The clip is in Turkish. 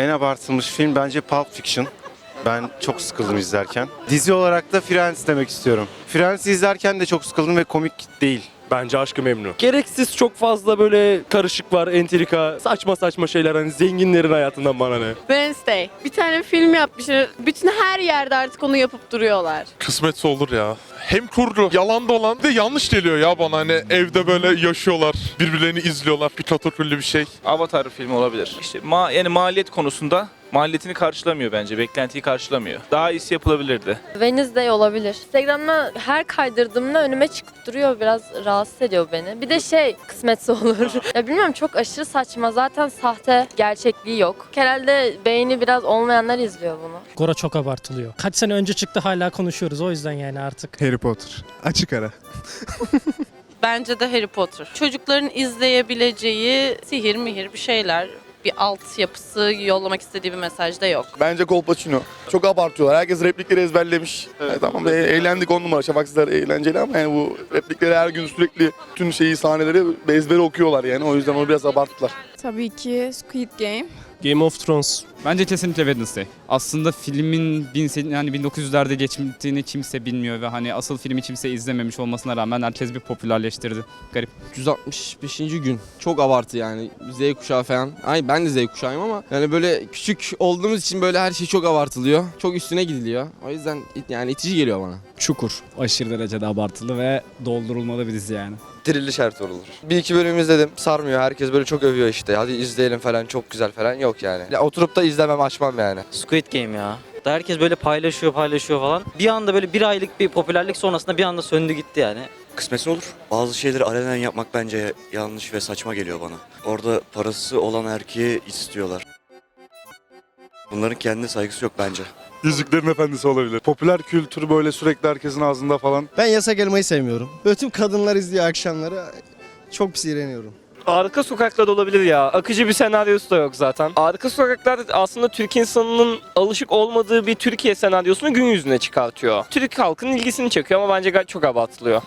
En abartılmış film bence Pulp Fiction. Ben çok sıkıldım izlerken. Dizi olarak da Friends demek istiyorum. Friends'i izlerken de çok sıkıldım ve komik değil. Bence Aşkı Memnu. Gereksiz çok fazla böyle karışık var, entrika, saçma saçma şeyler hani zenginlerin hayatından bana ne. Wednesday. Bir tane film yapmışlar. Bütün her yerde artık onu yapıp duruyorlar. Kısmetse olur ya. Hem kurgu, yalan dolan bir de yanlış geliyor ya bana hani evde böyle yaşıyorlar, birbirlerini izliyorlar. Bir katırkülli bir şey. Avatar filmi olabilir. İşte ma yani maliyet konusunda maliyetini karşılamıyor bence. Beklentiyi karşılamıyor. Daha iyisi yapılabilirdi. Wednesday olabilir. Instagram'da her kaydırdığımda önüme çıkıp duruyor. Biraz rahatsız ediyor beni. Bir de şey kısmetse olur. ya bilmiyorum çok aşırı saçma. Zaten sahte gerçekliği yok. Herhalde beyni biraz olmayanlar izliyor bunu. Gora çok abartılıyor. Kaç sene önce çıktı hala konuşuyoruz o yüzden yani artık. Harry Potter. Açık ara. Bence de Harry Potter. Çocukların izleyebileceği sihir mihir bir şeyler. Bir alt yapısı yollamak istediği bir mesaj da yok. Bence Kolpaçino. Çok abartıyorlar. Herkes replikleri ezberlemiş. E, tamam e, eğlendik on numara. Şafaksızlar eğlenceli ama yani bu replikleri her gün sürekli tüm şeyi sahneleri ezbere okuyorlar yani. O yüzden onu biraz abarttılar. Tabii ki Squid Game. Game of Thrones. Bence kesinlikle Wednesday. Aslında filmin bin, se- yani 1900'lerde geçtiğini kimse bilmiyor ve hani asıl filmi kimse izlememiş olmasına rağmen herkes bir popülerleştirdi. Garip. 165. gün. Çok abartı yani. Z kuşağı falan. Ay ben de Z kuşağıyım ama yani böyle küçük olduğumuz için böyle her şey çok abartılıyor. Çok üstüne gidiliyor. O yüzden it- yani itici geliyor bana. Çukur. Aşırı derecede abartılı ve doldurulmalı bir dizi yani. Diriliş her olur. Bir iki bölüm izledim. Sarmıyor. Herkes böyle çok övüyor işte. Hadi izleyelim falan çok güzel falan. Yok yani. Ya oturup da izlemem açmam yani. Squid Game ya. Herkes böyle paylaşıyor paylaşıyor falan. Bir anda böyle bir aylık bir popülerlik sonrasında bir anda söndü gitti yani. Kısmetin olur. Bazı şeyleri alenen yapmak bence yanlış ve saçma geliyor bana. Orada parası olan erkeği istiyorlar. Bunların kendine saygısı yok bence. Yüzüklerin Efendisi olabilir. Popüler kültür böyle sürekli herkesin ağzında falan. Ben yasak elmayı sevmiyorum. Bütün kadınlar izliyor akşamları. Çok pis iğreniyorum. Arka sokaklar olabilir ya. Akıcı bir senaryosu da yok zaten. Arka sokaklar aslında Türk insanının alışık olmadığı bir Türkiye senaryosunu gün yüzüne çıkartıyor. Türk halkının ilgisini çekiyor ama bence gayet çok abartılıyor.